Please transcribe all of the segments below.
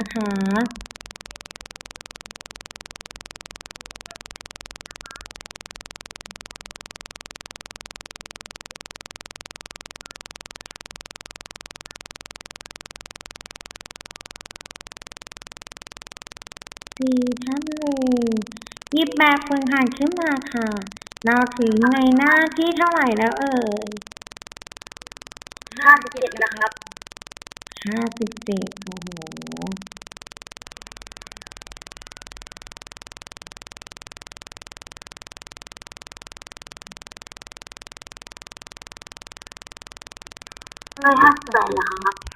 นนะคะสี่ท่านเลยหยิบแบบฝึกหัดขึ้นมาค่ะ เราถึงในหน้าที่เท่าไหร่แล้วเอ่ยห้าสิบเจ็ดนะครับห้าสิบเจ็ดโอ้ โหไม่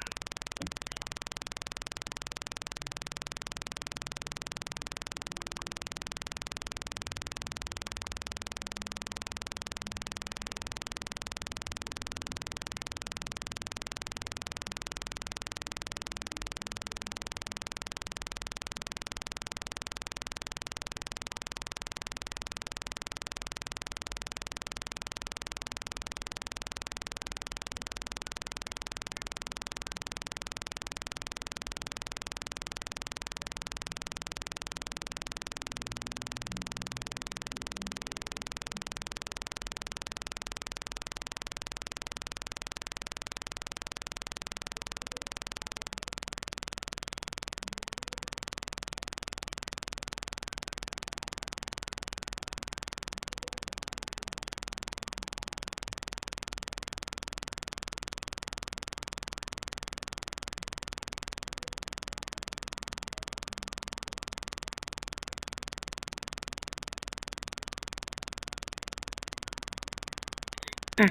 อะ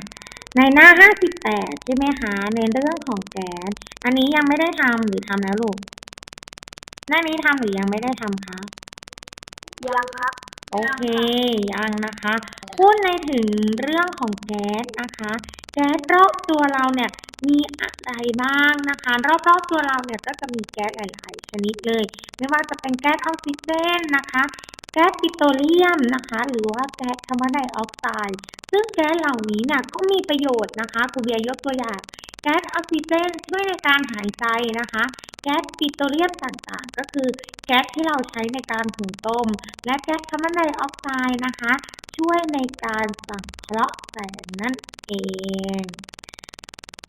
ในหน้าห้าสิบแปดใช่ไหมคะในเรื่องของแก๊สอันนี้ยังไม่ได้ทำหรือทำแล้วลูกหน้านี้ทำหรือยังไม่ได้ทำคะยังครับ โอเคยังนะคะ พูดในถึงเรื่องของแก๊สนะคะ แก๊สรอบตัวเราเนี่ยมีอะไรบ้างนะคะ รอบๆตัวเราเนี่ยก็จะมีแก๊สหลายๆ ชนิดเลย ไม่ว่าจะเป็นแก๊สออกซิเจนนะคะ แก๊สปิโตรเลียมนะคะ หรือว่าแก๊สคาร์บอนไดออกไซด์ ซึ่งแก๊สเหล่านี้เนี่ยก็มีประโยชน์นะคะครูเบียร์ยกตัวอย่าง แก๊สออกซิเจนช่วยในการหายใจนะคะ แก๊สปิโตรเลียมต่างๆ ก็คือแก๊สที่เราใช้ในการถุงต้ม และแก๊สคาร์บอนไดออกไซด์นะคะ ช่วยในการสังเคราะห์แสงนั่นเอง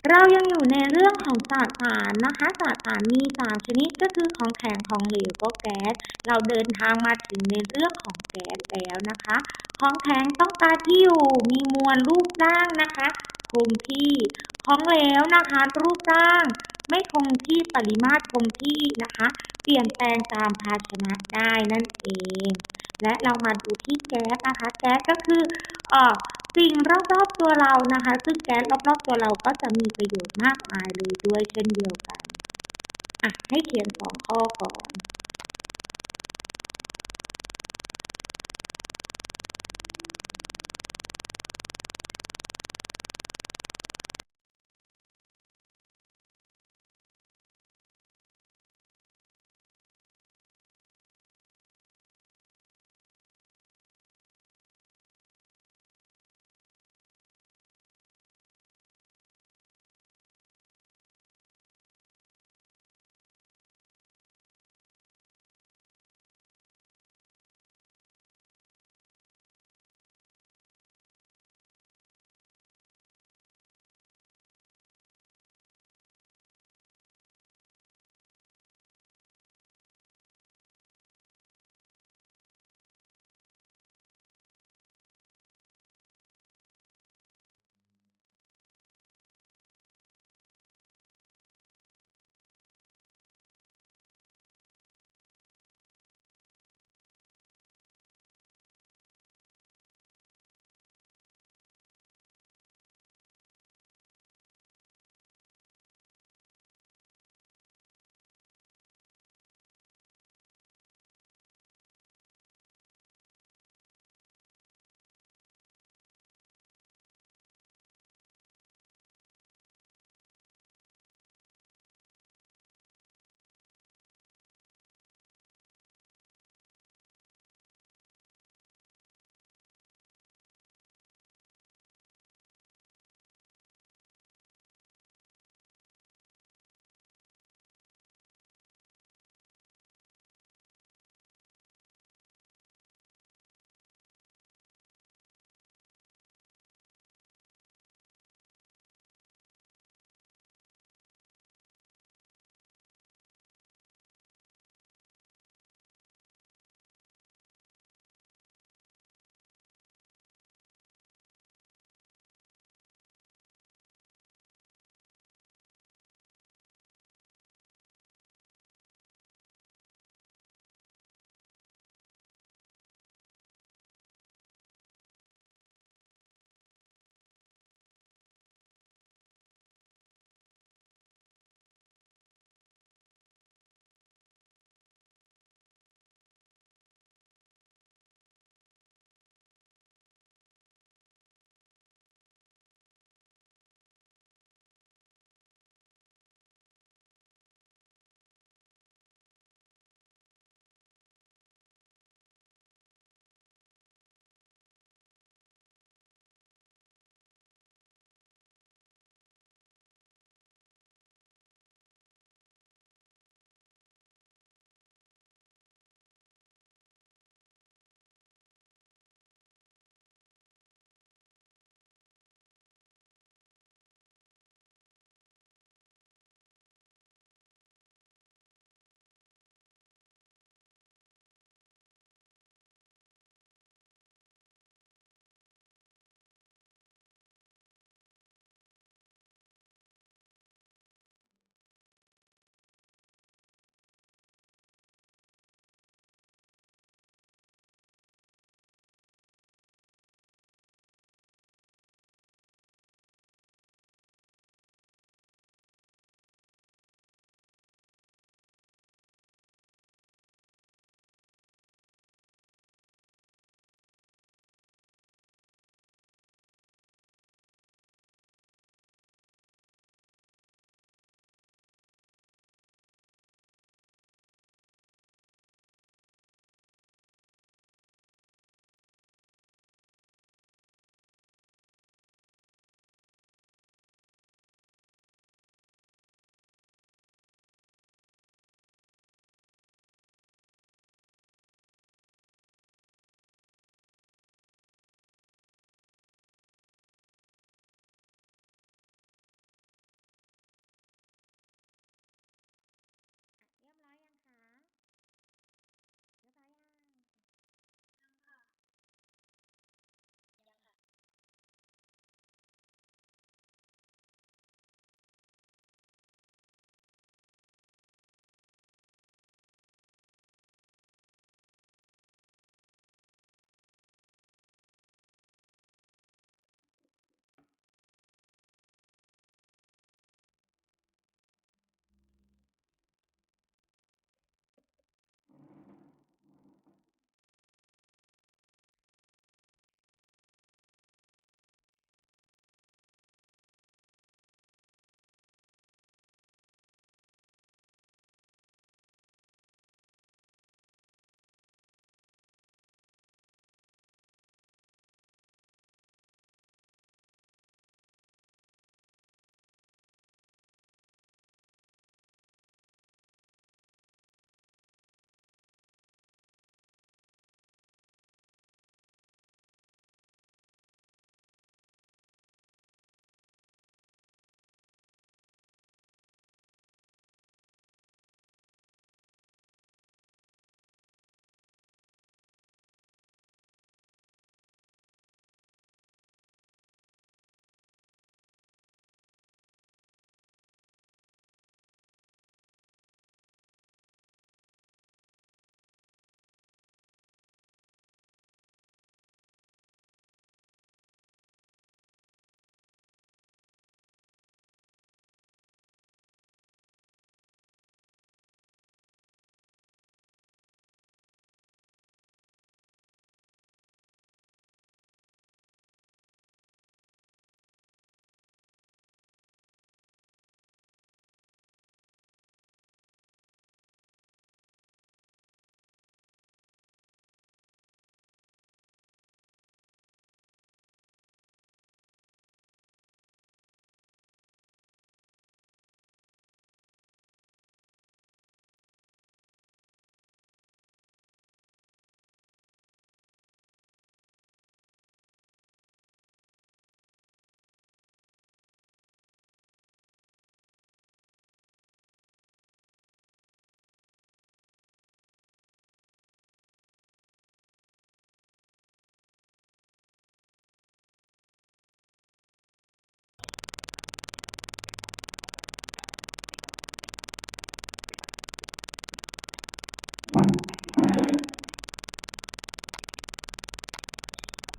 เรายังอยู่ในเรื่องของสสารนะคะสสารมีสามชนิดก็คือของแข็งของเหลวก็แก๊ส เราเดินทางมาถึงในเรื่องของแก๊สแล้วนะคะ ของแข็งต้องการที่อยู่มีมวลรูปร่างนะคะคงที่ ของเหลวนะคะ รูปร่าง ไม่คงที่ปริมาตรคงที่นะคะ เปลี่ยนแปลงตามภาชนะได้นั่นเอง และเรามาดูที่แก๊สนะคะ แก๊สก็คือออ สิ่งรอบๆตัวเรานะคะ ซึ่งแก๊สรอบๆตัวเราก็จะมีประโยชน์มากมายเลยด้วยเช่นเดียวกันอะให้เขียนสองข้อก่อน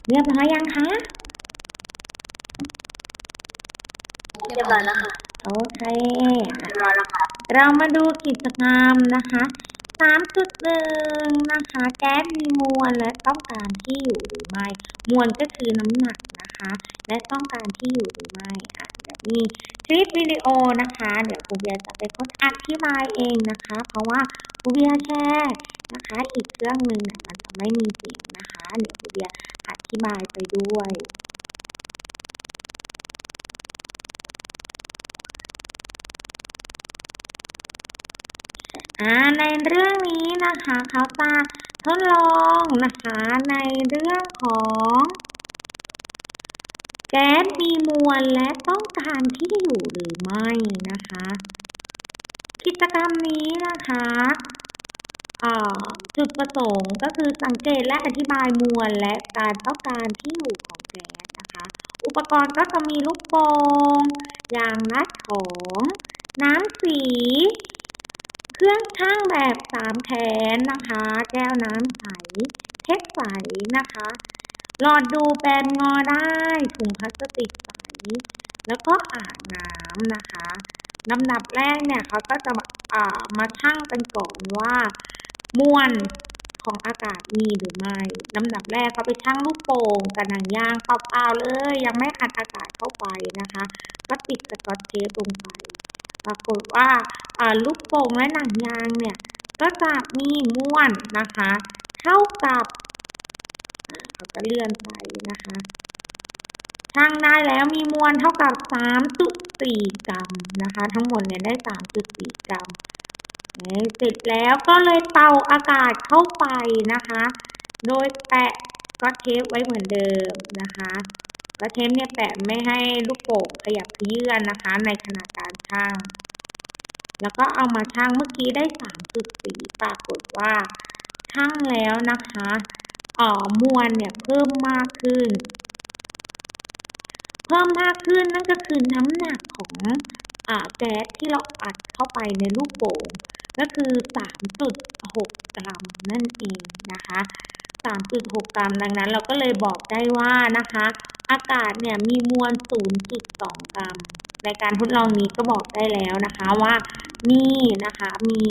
เรียบร้อยยังคะ เรียบร้อยแล้วค่ะ โอเค เรียบร้อยแล้วค่ะ เรามาดูกิจกรรมนะคะสามจุดหนึ่งนะคะ แก๊สมีมวลและต้องการที่อยู่หรือไม่ มวลก็คือน้ำหนักนะคะ และต้องการที่อยู่หรือไม่อะเดี๋ยว มีคลิปวิดีโอนะคะ เดี๋ยวครูเบียจะไปค้นอธิบายเองนะคะ เพราะว่าครูเบียแชร์นะคะ อีกเครื่องหนึ่งเนี่ยมันจะไม่มีเสียงนะคะ เดี๋ยวครูเบียอธิบายไปด้วยอ่าในเรื่องนี้นะคะเขาจะทดลองนะคะในเรื่องของ แก๊สมีมวลและ การที่อยู่หรือไม่นะคะ กิจกรรมนี้นะคะจุดประสงค์ก็คือสังเกตและอธิบายมวลและการต้องการที่อยู่ของแก๊สนะคะ อุปกรณ์ก็จะมีลูกโป่งยางรัดของ น้ำสี เครื่องช่างแบบสามแขนนะคะ แก้วน้ำใส เทปใสนะคะ หลอดดูแบนงอได้ ถุงพลาสติกใส แล้วก็อ่างน้ำนะคะลำดับแรกเนี่ยเขาก็จะาอ่ามาชั่งกันก่อนว่ามวลของอากาศมีหรือไม่ลำดับแรกเขาไปชั่งลูกโป่งกับหนังยางเปล่าๆเลย ยังไม่อัดอากาศเข้าไปนะคะ ก็ติดสกอตเทปลงไป ปรากฏว่าาลูกโป่งและหนังยางเนี่ยก็จะมีมวลนะคะ เท่ากับเขาก็เลื่อนไปนะคะ ช่างได้แล้วมีมวลเท่ากับ 3.4 กรัมนะคะ ทั้งหมดเนี่ยได้ 3.4 กรัมเสร็จแล้วก็เลยเป่าอากาศเข้าไปนะคะ โดยแปะก็เทปไว้เหมือนเดิมนะคะก็อตเทปเนี่ยแปะไม่ให้ลูกโป่งขยับเขยื่อนนะคะ ในขณะการช่าง แล้วก็เอามาชั่งเมื่อกี้ได้ 3.4 ปรากฏว่าชั่งแล้วนะคะเอ่อมวลเนี่ยเพิ่มมากขึ้น เพิ่มมากขึ้นนั่นก็คือน้ำหนักของอ่าแก๊สที่เราอัดเข้าไปในลูกโป่งก็คือ 3.6 กรัมนั่นเองนะคะ 3.6 กรัมดังนั้นเราก็เลยบอกได้ว่านะคะ อากาศเนี่ยมีมวล 0.2 กรัม ในการทดลองนี้ก็บอกได้แล้วนะคะว่ามีนะคะมี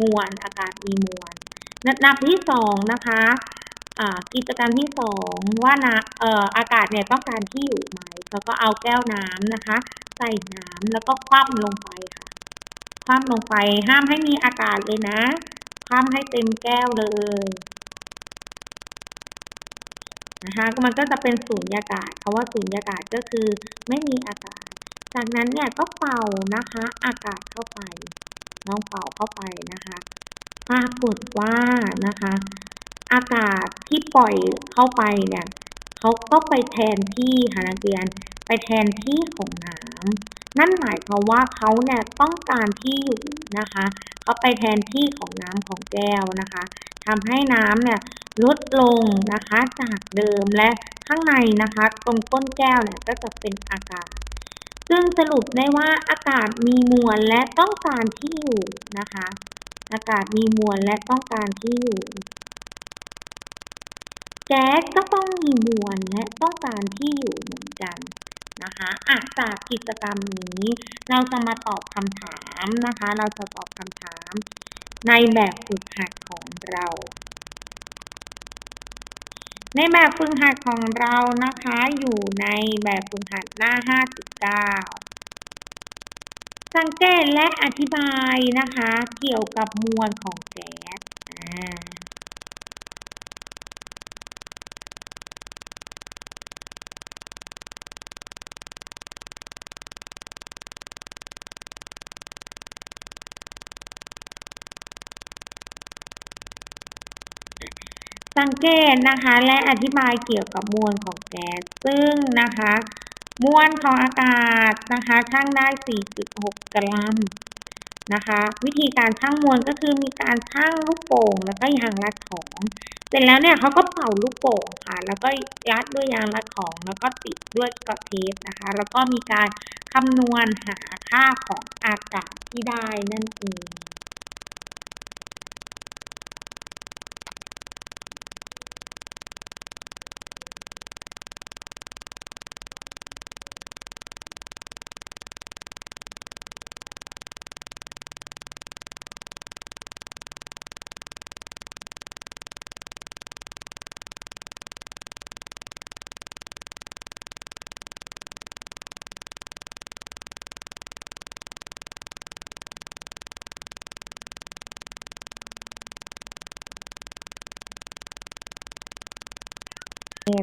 มวลอากาศมีมวลระดับที่สองนะคะ กิจกรรมที่สองว่านะเอ่ออากาศเนี่ยต้องการที่อยู่ไหมเราก็เอาแก้วน้ำนะคะ ใส่น้ำแล้วก็คว่ำลงไปค่ะคว่ำลงไปห้ามให้มีอากาศเลยนะคว่ำให้เต็มแก้วเลยนะคะมันก็จะเป็นสูญญากาศเพราะว่าสูญญากาศก็คือไม่มีอากาศ จากนั้นเนี่ยก็เป่านะคะ อากาศเข้าไปลองเป่าเข้าไปนะคะปรากฏว่านะคะ อากาศที่ปล่อยเข้าไปเนี่ยเขาก็ไปแทนที่ค่ะนักเรียน ไปแทนที่ของน้ำนั่นหมายความว่าเขาเนี่ยต้องการที่อยู่นะคะเขาไปแทนที่ของน้ำของแก้วนะคะทำให้น้ำเนี่ยลดลงนะคะจากเดิมและข้างในนะคะตรงก้นแก้วเนี่ยก็จะเป็นอากาศ ซึ่งสรุปได้ว่าอากาศมีมวลและต้องการที่อยู่นะคะ อากาศมีมวลและต้องการที่อยู่ แก๊สก็ต้องมีมวลและต้องการที่อยู่เหมือนกันนะคะอะจากกิจกรรมนี้เราจะมาตอบคำถามนะคะ เราจะตอบคำถามในแบบฝึกหัดของเรา ในแบบฝึกหัดของเรานะคะ อยู่ในแบบฝึกหัดหน้า 59 สังเกตและอธิบายนะคะ เกี่ยวกับมวลของแก๊สอ่า สังเกตนะคะและอธิบายเกี่ยวกับมวลของแก๊สซึ่งนะคะ มวลของอากาศนะคะชั่งได้ 4.6 กรัมนะคะ วิธีการชั่งมวลก็คือมีการชั่งลูกโป่งแล้วก็ยางรัดของเสร็จแล้วเนี่ยเขาก็เป่าลูกโป่งค่ะ แล้วก็ยัดด้วยยางรัดของ แล้วก็ติดด้วยกอเทปนะคะ แล้วก็มีการคำนวณหาค่าของอากาศที่ได้นั่นเอง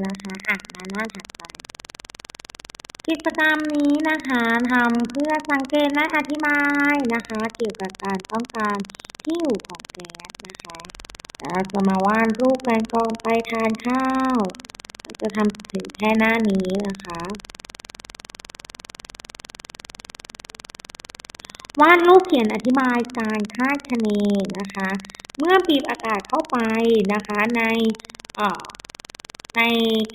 นะคะอะมาหน้าถัดไป กิจกรรมนี้นะคะทำเพื่อสังเกตและอธิบายนะคะ เกี่ยวกับการต้องการที่อยู่ของแก๊สนะคะเราจะมาวาดรูปกันกอนไปทานข้าวเราจะทำถึงแค่หน้านี้นะคะวาดรูปเขียนอธิบายการคาดคะเนนะคะ เมื่อบีบอากาศเข้าไปนะคะในอ่อ ใน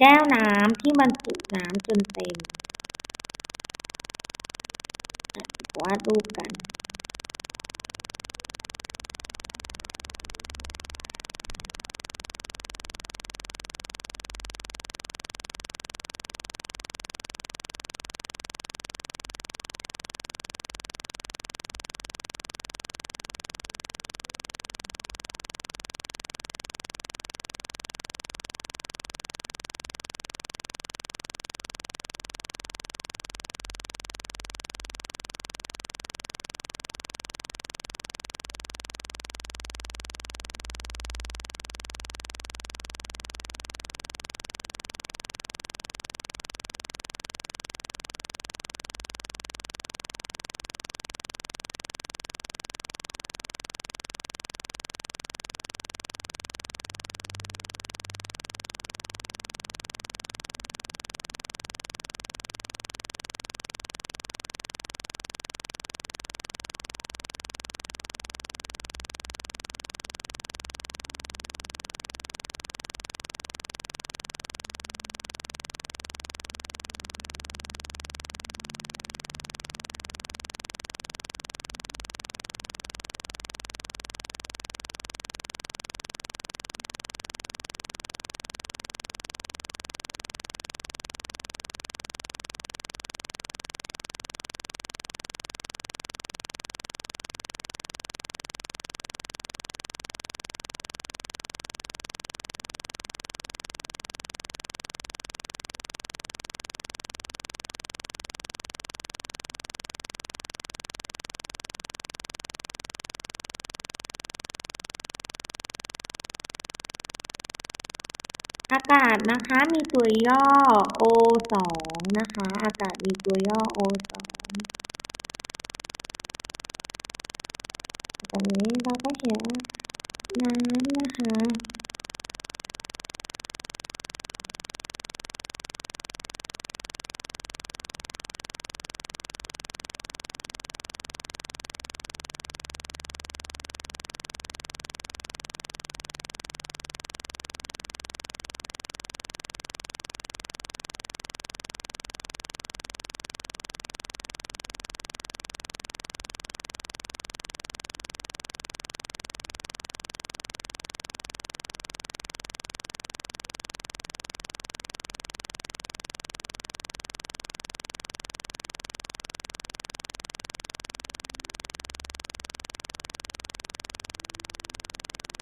แก้วน้ำที่บรรจุน้ำจนเต็ม วาดรูปกันากาศนะคะมีตัวย่อ O สองนะคะ อากาศมีตัวย่อ O สองตรงนี้เราก็เขียนน้ำ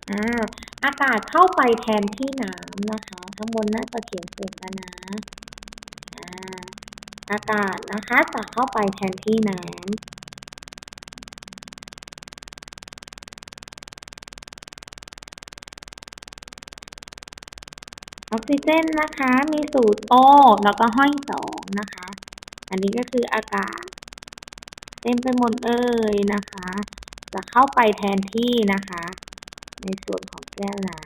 อ่าอากาศเข้าไปแทนที่น้ำนะคะ ข้างบนน่าจะเขียนเสร็จแล้วนะอ่าอากาศนะคะ จะเข้าไปแทนที่น้ำออกซิเจนนะคะ มีสูตร O แล้วก็ห้อยสองนะคะ อันนี้ก็คืออากาศ เต็มไปหมดเลยนะคะ จะเข้าไปแทนที่นะคะ ในส่วนของแก้วน้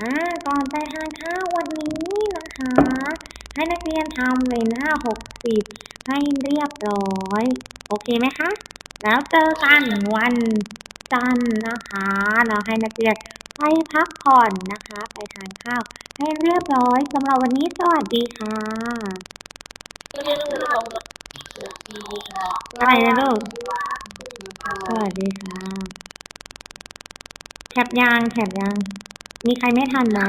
อ่าก่อนไปทานข้าววันนี้นะคะ ให้นักเรียนทำในหน้าหกสิบให้เรียบร้อย โอเคไหมคะ แล้วเจอกันวันจันทร์นะคะ เราให้นักเรียนไปพักผ่อนนะคะ ไปทานข้าว ให้เรียบร้อยสำหรับวันนี้สวัสดีค่ะอะไรนะลูกสวัสดีค่ะแคปยางแคปยาง มีใครไม่ทันนะ